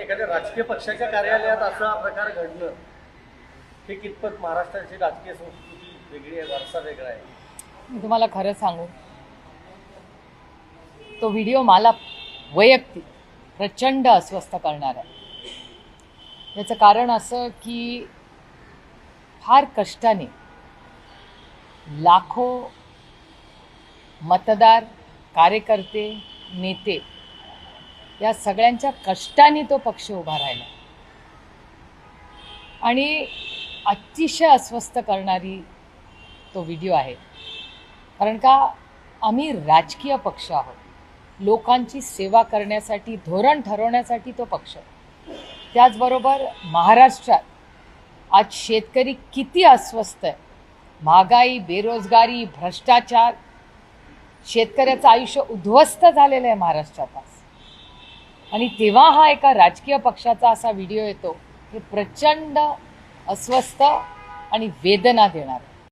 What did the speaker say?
एखाद्या राजकीय पक्षाच्या कार्यालयात असा प्रकार घडलं हे कितपत महाराष्ट्राची राजकीय संस्कृती वेगळी आहे वारसा वेगळा आहे? मी तुम्हाला खरं सांगू तो व्हिडिओ मला वैयक्तिक प्रचंड अस्वस्थ करणार आहे. याचं कारण असं की फार कष्टाने लाखो मतदार कार्यकर्ते नेते या सगळ्यांच्या कष्टाने तो पक्ष उभा राहिला. आणि अतिशय अस्वस्थ करणारी तो व्हिडिओ आहे. कारण का आम्ही राजकीय पक्ष आहोत. लोकांची सेवा करण्यासाठी धोरण ठरवण्यासाठी तो पक्ष. त्याचबरोबर महाराष्ट्रात आज शेतकरी किती अस्वस्थ आहे. महागाई बेरोजगारी भ्रष्टाचार शेतकऱ्याचं आयुष्य उद्ध्वस्त झालेलं आहे महाराष्ट्रात आज. आणि तेव्हा हा एका राजकीय पक्षाचा असा व्हिडिओ येतो हे प्रचंड अस्वस्थ आणि वेदना देणार.